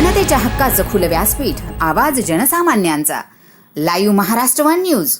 जनतेच्या हक्काचं खुलं व्यासपीठ आवाज जनसामान्यांचा. Live Maharashtra one news.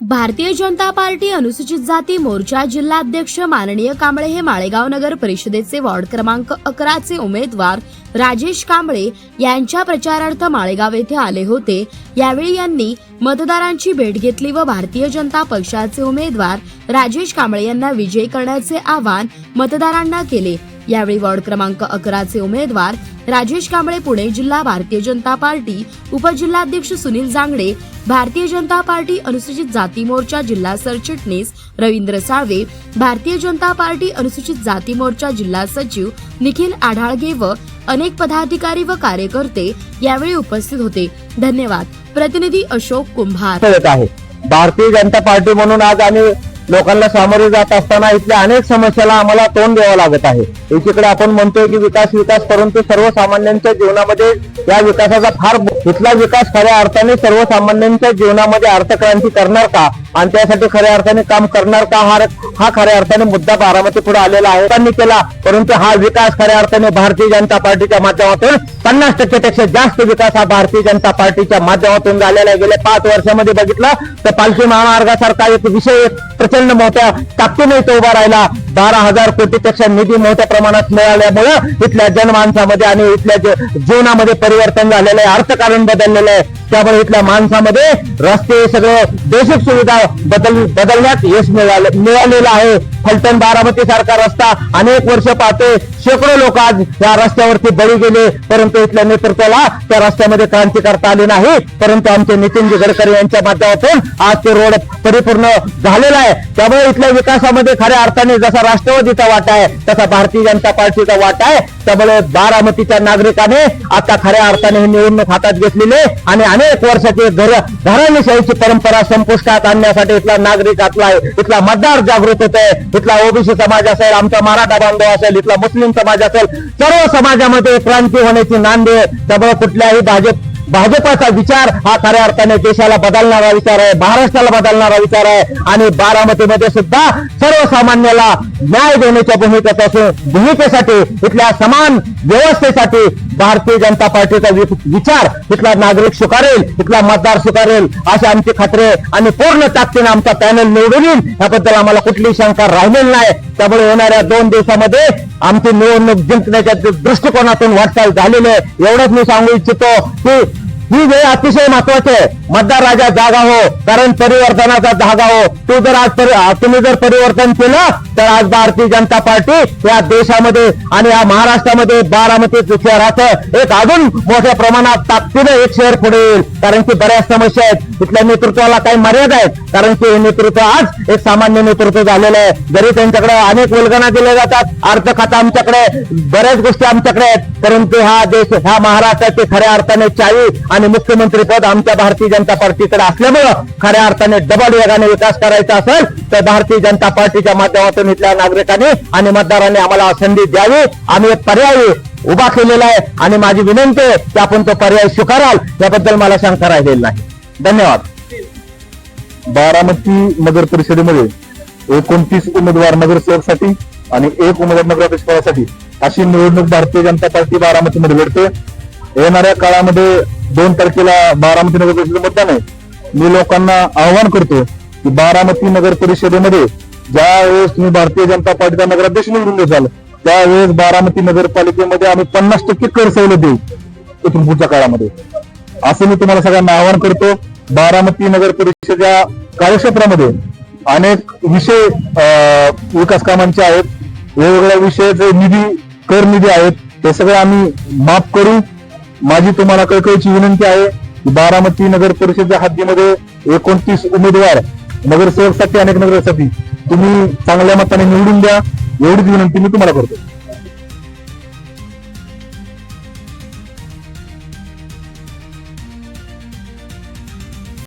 Bharatiya Janata party अनुसूचित जाती मोर्चा जिल्हाध्यक्ष माननीय कांबळे हे माळेगाव नगर परिषदेचे वॉर्ड क्रमांक अकराचे उमेदवार राजेश कांबळे यांच्या प्रचारार्थ माळेगाव येथे आले होते. यावेळी यांनी मतदारांची भेट घेतली व भारतीय जनता पक्षाचे उमेदवार राजेश कांबळे यांना विजयी करण्याचे आवाहन मतदारांना केले. यावेळी वॉर्ड क्रमांक अकराचे उमेदवार राजेश कांबळे पुणे जिल्हा भारतीय जनता पार्टी उपजिल्हाध्यक्ष सुनील जांगडे भारतीय जनता पार्टी अनुसूचित जाती मोर्चा जिल्हा सरचिटणीस रवींद्र साळवे भारतीय जनता पार्टी अनुसूचित जाती मोर्चा जिल्हा सचिव निखिल आढाळगे व अनेक पदाधिकारी व कार्यकर्ते यावेळी उपस्थित होते. धन्यवाद. प्रतिनिधी अशोक कुंभार. आहे. भारतीय जनता पार्टी म्हणून आज आम्ही लोकांना सामोरे जात असताना इथल्या अनेक समस्याला आम्हाला तोंड द्यावं लागत आहे. एकीकडे आपण म्हणतोय की विकास विकास परंतु सर्वसामान्यांच्या जीवनामध्ये या विकासाचा फार इथला विकास खऱ्या अर्थाने सर्वसामान्यांच्या जीवनामध्ये अर्थक्रांती करणार का? आणि त्यासाठी खऱ्या अर्थाने काम करणार का? हा हा खऱ्या अर्थाने मुद्दा बारामती पुढे आलेला आहे. त्यांनी केला परंतु हा विकास खऱ्या अर्थाने भारतीय जनता पार्टीच्या माध्यमातून पन्नास टक्केपेक्षा जास्त विकास हा भारतीय जनता पार्टीच्या माध्यमातून झालेला आहे. गेल्या पाच वर्षामध्ये बघितलं तर पालखी महामार्गासारखा एक विषय प्रचंड मोठ्या ताकदीने इथं उभा राहिला. बारा हजार कोटीपेक्षा निधी मोठ्या प्रमाणात मिळाल्यामुळे इथल्या जनमानसामध्ये आणि इथल्या जे- जीवनामध्ये परिवर्तन झालेलं आहे अर्थकारण बदललेलं आहे. त्यामुळे इथल्या माणसामध्ये रस्ते सगळं बेसिक सुविधा बदल बदलण्यात यश मिळालं मिळालेलं आहे. फलटण बारामती सारखा रस्ता अनेक वर्ष पाहते. शेकडो लोक आज या रस्त्यावरती बळी गेले. परंतु इथल्या नेतृत्वाला त्या रस्त्यामध्ये क्रांती करता आली नाही. परंतु आमचे नितीनजी गडकरी यांच्या माध्यमातून आज ते रोड परिपूर्ण झालेला आहे. त्यामुळे इथल्या विकासामध्ये खऱ्या अर्थाने जसा राष्ट्रवादीचा वाटा आहे तसा भारतीय जनता पार्टीचा वाटा आहे. त्यामुळे बारामतीच्या नागरिकाने आता खऱ्या अर्थाने हे निवडणूक हातात घेतलेले आणि अनेक वर्षाची घर घराणेशाहीची परंपरा संपुष्टात आणण्यासाठी इथला नागरिक आपला इथला मतदार जागृत होत आहे इथला ओबीसी समाज असेल आमचा मराठा बांधव असेल इथला मुस्लिम समाज असेल सर्व समाजामध्ये क्रांती होण्याची नांदी आहे त्यामुळे कुठल्याही भाजप भाजपाचा विचार हा खऱ्या अर्थाने देशाला बदलणारा विचार आहे महाराष्ट्राला बदलणारा विचार आहे आणि बारामतीमध्ये सुद्धा सर्वसामान्याला न्याय देण्याच्या भूमिकेत असून भूमिकेसाठी इथल्या समान व्यवस्थेसाठी भारतीय जनता पार्टीचा वि- विचार इथला नागरिक स्वीकारेल इथला मतदार स्वीकारेल अशी आमची खात्री आणि पूर्ण ताकदीने आमचा पॅनल निवडून येईल. याबद्दल आम्हाला कुठलीही शंका राहिलेली नाही. त्यामुळे येणाऱ्या दोन दिवसामध्ये आमची निवडणूक जिंकण्याच्या दृष्टिकोनातून वाटचाल झालेली आहे. एवढंच मी सांगू इच्छितो की ही वेळ अतिशय महत्वाची आहे. मतदार राजा जागा हो कारण परिवर्तनाचा धागा हो. तू जर आज तुम्ही जर परिवर्तन केलं तर आज भारतीय जनता पार्टी या देशामध्ये आणि या महाराष्ट्रामध्ये बारामती शहराचं एक अजून मोठ्या प्रमाणात ताकदीनं एक शहर पुढे येईल. कारण की बऱ्याच समस्या आहेत. इथल्या नेतृत्वाला काही मर्यादा आहेत. कारण की हे नेतृत्व आज एक सामान्य नेतृत्व झालेलं आहे. जरी त्यांच्याकडे अनेक वल्गना दिल्या जातात अर्थ खाता आमच्याकडे बऱ्याच गोष्टी आमच्याकडे आहेत. परंतु हा देश ह्या महाराष्ट्राचे खऱ्या अर्थाने चाळीस आणि मुख्यमंत्री पद आमच्या भारतीय जनता पार्टीकडे असल्यामुळं खऱ्या अर्थाने डबल वेगाने विकास करायचा असेल तर भारतीय जनता पार्टीच्या माध्यमातून इथल्या नागरिकांनी आणि मतदारांनी आम्हाला संधी द्यावी. आम्ही एक पर्याय उभा केलेला आहे आणि माझी विनंती आहे की आपण तो पर्याय स्वीकाराल. याबद्दल मला शंका राहिलेली नाही. धन्यवाद. बारामती नगर परिषदेमध्ये एकोणतीस उमेदवार नगरसेवकसाठी आणि एक उमेदवार नगराध्यक्षपदासाठी अशी निवडणूक भारतीय जनता पार्टी बारामतीमध्ये लढते. येणाऱ्या काळामध्ये दोन तारखेला बारामती नगर परिषद मतदान आहे. मी लोकांना आवाहन करतो की बारामती नगर परिषदेमध्ये ज्या वेळेस तुम्ही भारतीय जनता पार्टीचा नगराध्यक्ष निवडून देसाल त्यावेळेस बारामती नगरपालिकेमध्ये आम्ही पन्नास टक्के कर सवलत देऊ इथून पुढच्या काळामध्ये. असं मी तुम्हाला सगळ्यांना आवाहन करतो. बारामती नगर परिषदेच्या कार्यक्षेत्रामध्ये अनेक विषय अं, विकास कामांचे आहेत. वेगवेगळ्या विषयाचे निधी कर निधी आहेत. ते सगळं आम्ही माफ करू. माझी तुम्हाला कळकळीची विनंती आहे की बारामती नगर परिषदेच्या हद्दीमध्ये एकोणतीस उमेदवार नगरसेवकसाठी अनेक नगरसाठी तुम्ही चांगल्या मताने निवडून द्या. एवढीच विनंती मी तुम्हाला करतो.